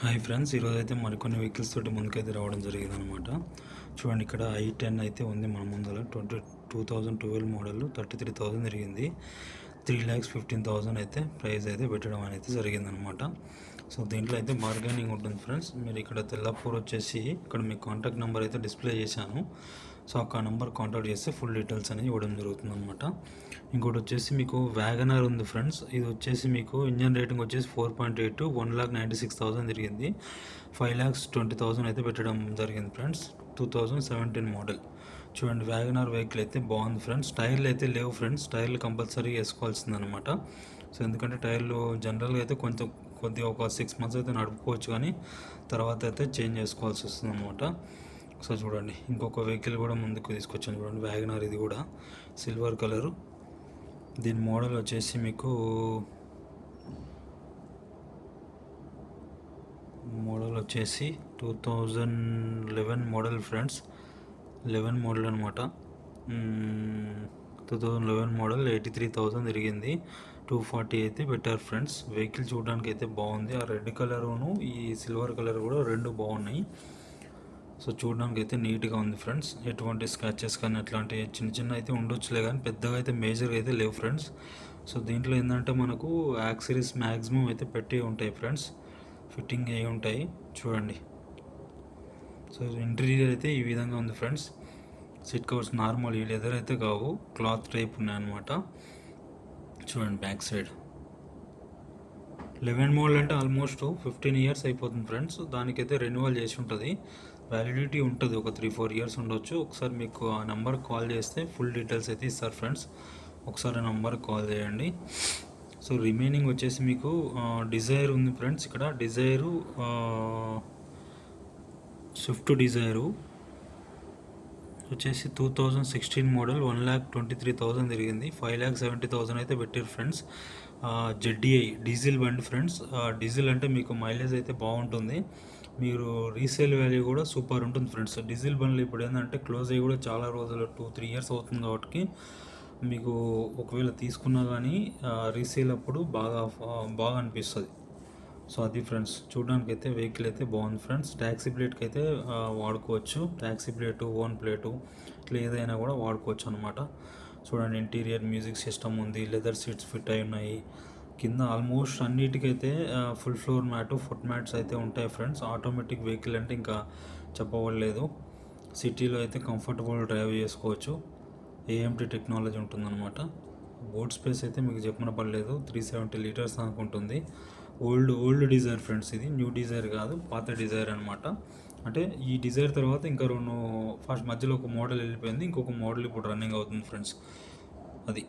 Hi friends ఈరోజు అయితే మరికొన్ని వెహికల్స్ తోటి ముందుకైతే రావడం జరిగింది అనమాట చూడండి ఇక్కడ ఐ టెన్ అయితే ఉంది మన ముందర. Twenty two thousand twelve model thirty three thousand జరిగింది త్రీ ల్యాక్స్ ఫిఫ్టీన్ థౌజండ్ అయితే ప్రైస్ అయితే పెట్టడం అనేది జరిగింది అనమాట సో దీంట్లో అయితే బార్గెనింగ్ ఉంటుంది ఫ్రెండ్స్ మీరు ఇక్కడ తెల్లపూర్ వచ్చేసి ఇక్కడ మీ కాంటాక్ట్ నెంబర్ అయితే డిస్ప్లే చేశాను. సో ఆ నెంబర్ కాంటాక్ట్ చేస్తే ఫుల్ డీటెయిల్స్ అనేది ఇవ్వడం జరుగుతుంది అనమాట ఇంకోటి వచ్చేసి మీకు వ్యాగనర్ ఉంది ఫ్రెండ్స్ ఇది వచ్చేసి మీకు ఇంజన్ రేటింగ్ వచ్చేసి four point eight one lakh ninety six thousand తిరిగింది. ఫైవ్ ల్యాక్స్ ట్వంటీ థౌసండ్ అయితే పెట్టడం జరిగింది friends two thousand seventeen model చూడండి వ్యాగనార్ వెహికల్ అయితే బాగుంది ఫ్రెండ్స్. టైర్లు అయితే లేవు ఫ్రెండ్స్. టైర్లు కంపల్సరీ వేసుకోవాల్సింది అనమాట సో ఎందుకంటే టైర్లు జనరల్గా అయితే కొంచెం కొద్దిగా ఒక సిక్స్ మంత్స్ అయితే నడుపుకోవచ్చు కానీ తర్వాత అయితే చేంజ్ చేసుకోవాల్సి వస్తుంది అనమాట సో చూడండి ఇంకొక వెహికల్ కూడా ముందుకు తీసుకొచ్చాను చూడండి వ్యాగనార్ ఇది కూడా. సిల్వర్ కలరు దీని మోడల్ వచ్చేసి మీకు మోడల్ వచ్చేసి two thousand eleven model friends eleven model అనమాట two thousand eleven model eighty three thousand తిరిగింది. టూ ఫార్టీ అయితే పెట్టారు ఫ్రెండ్స్. వెహికల్ చూడడానికి అయితే బాగుంది. ఆ రెడ్ కలరును ఈ సిల్వర్ కలర్ కూడా రెండు బాగున్నాయి. సో చూడడానికి అయితే నీట్గా ఉంది ఫ్రెండ్స్. ఎటువంటి స్క్రాచెస్ కానీ అట్లాంటి చిన్న చిన్న అయితే ఉండొచ్చులే కానీ పెద్దగా అయితే మేజర్గా అయితే లేవు ఫ్రెండ్స్. సో దీంట్లో ఏంటంటే మనకు యాక్సరీస్ మ్యాక్సిమం అయితే పెట్టి ఉంటాయి ఫ్రెండ్స్. ఫిట్టింగ్ అయి ఉంటాయి. చూడండి. సో ఇంటీరియర్ అయితే ఈ విధంగా ఉంది ఫ్రెండ్స్. సీట్ కవర్స్ నార్మల్ ఈ లెదర్ అయితే కావు. క్లాత్ టైప్ ఉన్నాయన్నమాట. చూడండి బ్యాక్ సైడ్ లెవెన్ మోడల్ అంటే ఆల్మోస్ట్ ఫిఫ్టీన్ ఇయర్స్ అయిపోతుంది ఫ్రెండ్స్. దానికైతే రెన్యువల్ చేసి ఉంటుంది. వ్యాలిడిటీ ఉంటుంది. ఒక త్రీ ఫోర్ ఇయర్స్ ఉండొచ్చు. ఒకసారి మీకు ఆ నెంబర్ కాల్ చేస్తే ఫుల్ డీటెయిల్స్ అయితే ఇస్తారు ఫ్రెండ్స్. ఒకసారి ఆ నెంబర్ కాల్ చేయండి. సో రిమైనింగ్ వచ్చేసి మీకు డిజైర్ ఉంది ఫ్రెండ్స్. ఇక్కడ డిజైరు స్విఫ్ట్ డిజైరు వచ్చేసి two thousand sixteen model one lakh twenty three thousand తిరిగింది. ఫైవ్ ల్యాక్ సెవెంటీ థౌసండ్ అయితే పెట్టారు ఫ్రెండ్స్. జెడ్డీఐ డీజిల్ బండి ఫ్రెండ్స్. డీజిల్ అంటే మీకు మైలేజ్ అయితే బాగుంటుంది. మీరు రీసేల్ వాల్యూ కూడా సూపర్ ఉంటుంది ఫ్రెండ్స్. డీజిల్ బండ్లు ఇప్పుడు ఏంటంటే క్లోజ్ అయ్యి కూడా చాలా రోజులు టూ త్రీ ఇయర్స్ అవుతుంది కాబట్టి మీకు ఒకవేళ తీసుకున్నా కానీ రీసేల్ అప్పుడు బాగా బాగా అనిపిస్తుంది. సో అది ఫ్రెండ్స్ చూడడానికి అయితే వెహికల్ అయితే బాగుంది ఫ్రెండ్స్. ట్యాక్సీ ప్లేట్కి అయితే వాడుకోవచ్చు. ట్యాక్సీ ప్లేటు ఓన్ ప్లేటు ఇట్లా ఏదైనా కూడా వాడుకోవచ్చు అనమాట చూడండి ఇంటీరియర్ మ్యూజిక్ సిస్టమ్ ఉంది లెదర్ సీట్స్ ఫిట్ అయి ఉన్నాయి. కింద almost అన్నిటికైతే full floor mat foot mats అయితే ఉంటాయి ఫ్రెండ్స్. ఆటోమేటిక్ వెహికల్ అంటే ఇంకా చెప్పవలేదు సిటీలో అయితే కంఫర్టబుల్ డ్రైవ్ చేసుకోవచ్చు. ఏఎంటీ టెక్నాలజీ ఉంటుందన్నమాట. బోర్డ్ స్పేస్ అయితే మీకు చెప్పిన పర్లేదు త్రీ సెవెంటీ లీటర్స్ దాకా ఉంటుంది. ఓల్డ్ ఓల్డ్ డిజైర్ ఫ్రెండ్స్ ఇది. న్యూ డిజైర్ కాదు పాత డిజైర్ అనమాట అంటే ఈ డిజైర్ తర్వాత ఇంకా రెండు ఫస్ట్ మధ్యలో ఒక మోడల్ వెళ్ళిపోయింది. ఇంకొక మోడల్ ఇప్పుడు రన్నింగ్ అవుతుంది ఫ్రెండ్స్. అది.